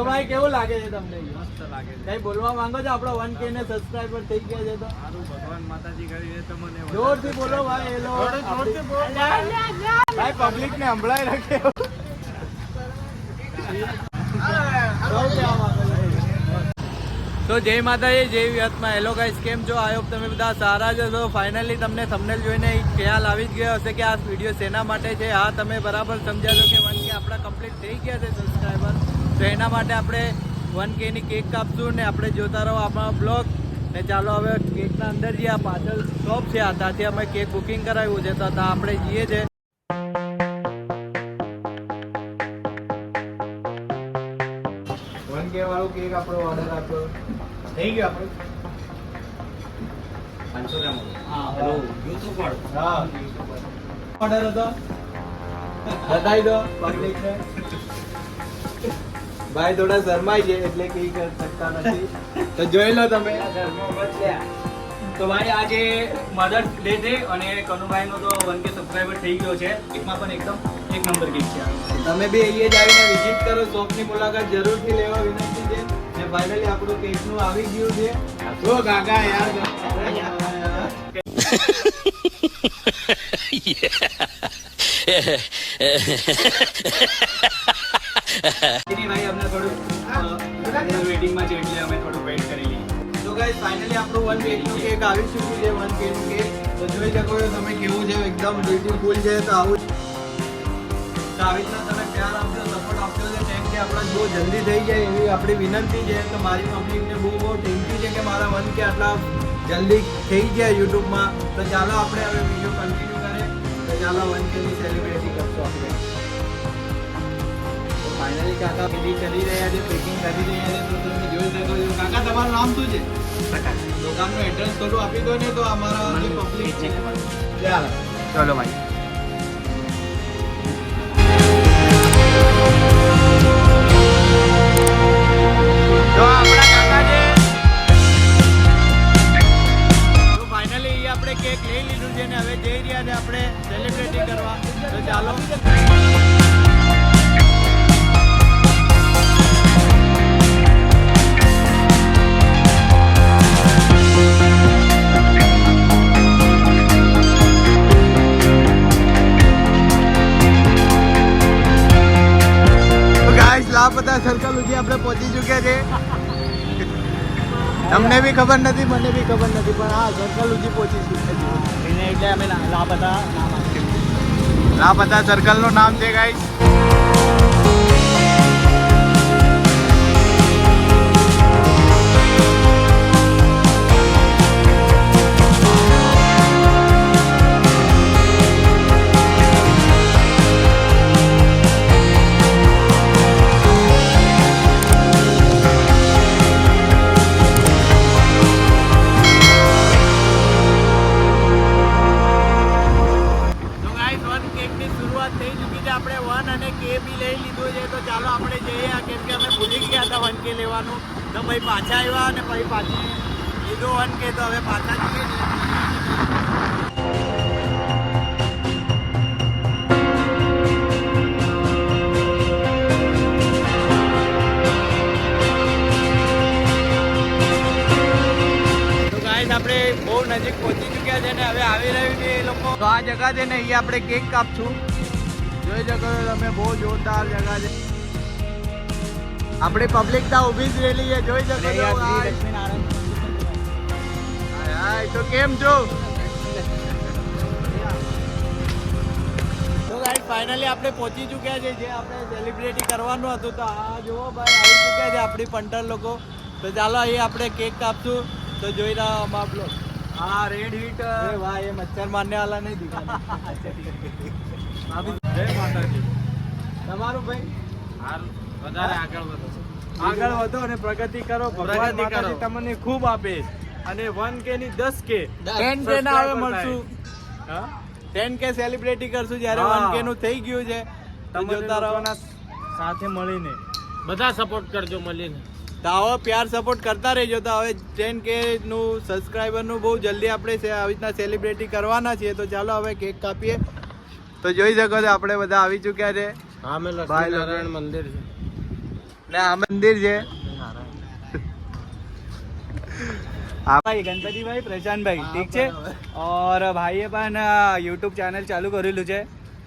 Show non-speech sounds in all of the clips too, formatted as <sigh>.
તો ભાઈ કેવું લાગે છે તમને? મસ્ત લાગે છે. કઈ બોલવા માંગો છો? આપણો વન કે ને સબસ્ક્રાઇબર થઈ ગયા છે તો. સારું ભગવાન માતાજી કરીને તમને વધારે જોરથી બોલો ભાઈ એ લોકો જોરથી- બોલો. ભાઈ પબ્લિક ને સંભળાઈ રાખે? તો જય માતાજી જય વ્યાતમાં હેલો ગાઈસ કેમ છો? આઈ હોપ તમે બધા સારા જ છો ફાઇનલી તમને થંબનેલ જોઈને ખ્યાલ આવી જ ગયો હશે કે આ વીડિયો શેના માટે છે? હા તમે બરાબર સમજ્યા છો કે વન કે આપણા કમ્પ્લીટ થઈ ગયા છે સબસ્ક્રાઈબર તો એના માટે આપણે વન કેની કેક કાપશું ને આપણે જોતા રહો આપણા બ્લોગ. ને ચાલો હવે કેકના અંદર જે આ પાછળ શોપ છે આ ત્યાંથી અમે કેક બુકિંગ કરાવ્યું છે તો આપણે જઈએ છે. વન કે વાળું કેક આપણો ઓર્ડર આપ્યો. થઈ ગયો આપણો? પાંચસો ગ્રામ હા યુટ્યુબ વાળું. હા ઓર્ડર હતો? બતાવી દો પબ્લિક ને ભાઈ થોડા શરમાય છે એટલે કઈ કરી શકતા નથી. તો જોઈ લો તમે. તો ભાઈ આજે મધર ડે છે અને કનુભાઈ નો તો વન કે સબસ્ક્રાઈબર થઈ ગયો છે. કેકમાં પણ એકદમ એક નંબર કેક છે. તમે બી અહીંયા જ આવીને વિઝિટ કરો શોપની મુલાકાત જરૂરથી લેવા વિનંતી છે. ને ફાઇનલી આપણું કેકનું આવી ગયું છે. જો કાકા યાર. <laughs> એની <laughs> <laughs> આપણું વન કેકનું કેક આવી ચૂક્યું છે વન કેકનું કેક તો જોઈ શકો છો તમે કેવું છે, એકદમ બ્યુટીફુલ છે, તો આવું તો આવી રીતના તમે પ્યાર આપજો સપોર્ટ આપજો છે કેમ આપણા બહુ જલ્દી થઈ જાય એવી આપણી વિનંતી છે, તો મારી પબ્લિકને બહુ બહુ થેન્ક છે કે મારા વન કે આટલા જલ્દી થઈ ગયા યુટ્યુબમાં. તો ચાલો આપણે હવે વીડિયો કન્ટિન્યુ કરીએ. તો ચાલો વન કેની સેલિબ્રેટી કરશું આપણે તો કાકા પેલી કરી રહ્યા છે પેકિંગ કરી રહ્યા છે તો તમે જોઈ શકો છો. કાકા તમારું નામ શું છે? દુકાનનું એડ્રેસ થોડું આપી દો ને તો અમારા પબ્લિક છે. ચાલો. ચલો ભાઈ. લાપતા સર્કલ સુધી આપણે પહોંચી ચૂક્યા છે. તમને બી ખબર નથી મને બી ખબર નથી પણ હા સર્કલ સુધી પહોંચી ચૂક્યા છે. એને એટલે અમે લાપતા નામ લાપતા સર્કલનું નામ છે ગાઈસ લીધું તો હવે પાછા જઈએ આપણે બહુ નજીક પહોંચી ચૂક્યા છે ને હવે આવી રહ્યું છે એ લોકો. તો આ જગા છે ને અહીંયા આપણે કેક કાપશું. જોઈ શકો છો તમે બહુ જોરદાર જગા છે. આપણી પબ્લિક તો ઊભી જ રહેલી છે જોઈ શકો છો હાય, હાય, તો કેમ છો? તો ફાઇનલી આપણે પહોંચી ચૂક્યા છે જે આપણે સેલિબ્રિટી કરવાનું હતું તો આ જુઓ ભાઈ આવી ચૂક્યા છે આપણી પંટર લોકો. તો ચાલો અહીં આપણે કેક કાપશું. તો જોઈ રહ્યા બ્લોગ હા રેડ હીટ વાહ એ મચ્છર મારને વાલા નહીં દીધા. જય માતાજી. તમારું ભાઈ? હાલ વધારે આગળ વધો. આગળ વધો અને પ્રગતિ કરો. ભગવાન પ્રગતિ તમને ખૂબ આપે. અને વન કે ની દસ કે ટેન કે ના હવે મળશું. હા? ટેન કે સેલિબ્રેટી કરશું જ્યારે. વન કે નું થઈ ગયું છે. તમે જોતા રહો સાથે મળીને. બધા સપોર્ટ કરજો મળીને. તો આવો પ્યાર સપોર્ટ કરતા રહેજો. તો હવે ટેન કે નું સબસ્ક્રાઈબરનું બહુ જલ્દી આપણે આવી રીતના સેલિબ્રેટી કરવાના છીએ. તો ચાલો હવે કેક કાપીએ. તો જોઈ શકો છો આપણે બધા આવી ચૂક્યા છે. હા મેં લક્ષ્મીનારાયણ મંદિર છે. ને આ મંદિર છે. ભાઈ ગણપતિભાઈ પ્રશાંતભાઈ ઠીક છે? ઓર ભાઈએ પણ યુટ્યુબ ચેનલ ચાલુ કરેલું છે.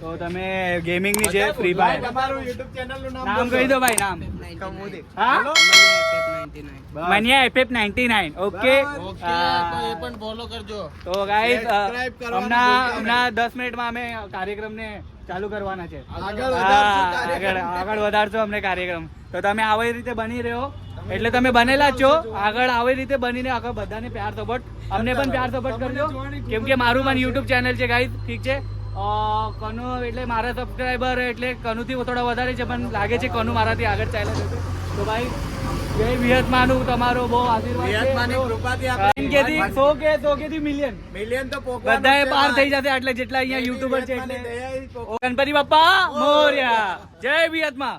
તો તમે ગેમિંગની છે ફ્રી ફાયર તમારું યુટ્યુબ ચેનલનું નામ કહી દો ભાઈ નામ. કમુદી. હા? Maniya FF ninety nine. Okay. Okay તો એ પણ ફોલો કરજો. તો ગાઈસ Subscribe કરવાનું હમણાં દસ મિનિટમાં અમે કાર્યક્રમને ચાલુ કરવાના છે. આગળ આગળ વધારશો અમને કાર્યક્રમ. તો તમે આવી રીતે બની રહ્યો. એટલે તમે બનેલા જ છો. આગળ આવી રીતે બનીને આગળ બધાને પ્યાર સપોર્ટ. અમને પણ પ્યાર સપોર્ટ કરજો. કેમ કે મારું પણ યુટ્યુબ ચેનલ છે ગાઈસ ઠીક છે? કનુ એટલે મારા સબસ્ક્રાઈબર એટલે કનુથી થોડા વધારે છે પણ લાગે છે કનુ મારાથી આગળ ચાલે જશે તો ભાઈ જય વિહતમાનું. તમારો બહુ આશીર્વાદ છે. કૃપાથી આપણે કેથી સો કે સો કે મિલિયન મિલિયન તો પોકવાનું બધાએ પાર ભાઈ. થઈ જશે એટલે જેટલા અહીંયા યુટ્યુબર છે એટલે. ગણપતિ બાપ્પા મોર્યા. જય વિહતમાં.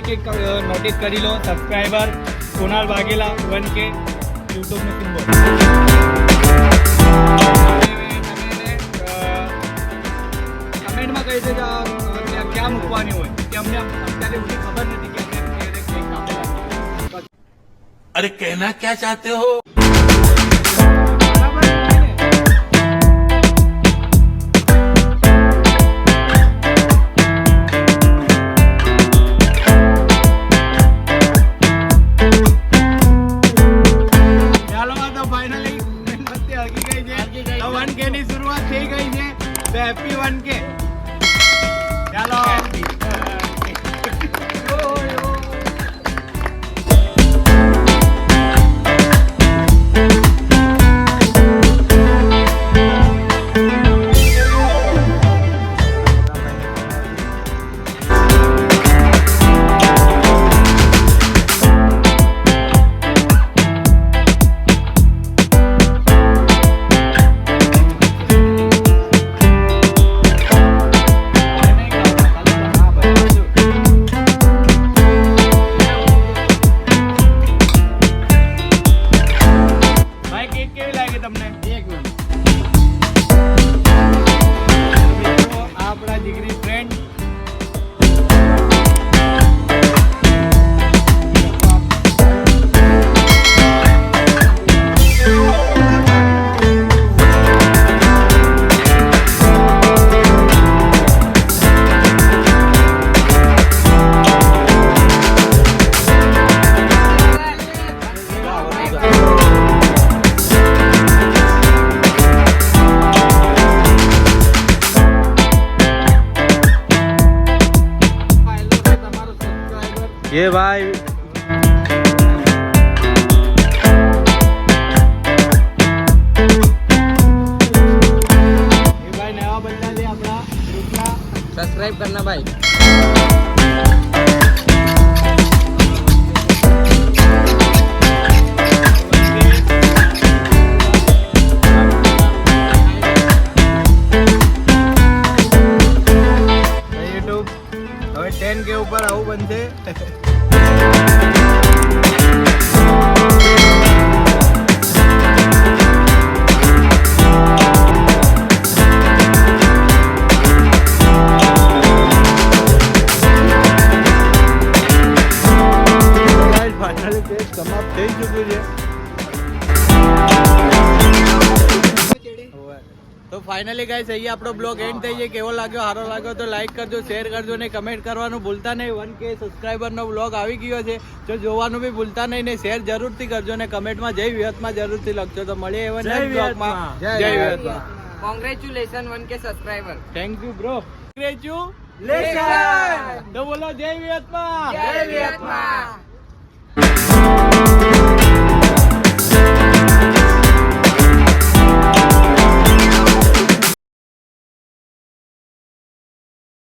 એક એક નોટિસ કરી લો subscriber Kunal Vaghela, one K YouTube નો સિમ્બોલ. કમેન્ટમાં કહી દે ક્યાં મૂકવાની હોય? કે અમને અત્યારે બધી ખબર નથી કે અરે કહેના ક્યાં ચાહતે લાગે. એ ભાઈ. સબસ્ક્રાઇબ કરના ભાઈ. ઉપર આવું બનશે સમાપ્ત થઈ ચૂક્યું છે. તો ફાઇનલી ગાઈસ અહીંયા આપણો બ્લોગ એન્ડ થઈ જાય કેવો લાગ્યો? સારો લાગ્યો તો લાઈક કરજો શેર કરજો ને કમેન્ટ કરવાનું ભૂલતા નહીં. વન કે સબસ્ક્રાઈબરનો બ્લોગ આવી ગયો છે. તો જોવાનું બી ભૂલતા નહીં ને શેર જરૂરથી કરજો ને કમેન્ટમાં જય વિહતમાં જરૂરથી લખજો. તો મળીએ એવા જય વિહતમાં. જય વિહતમાં. Congratulation one K subscriber thank you bro congratulation તો બોલો જય વિહતમાં. જય વિહતમાં.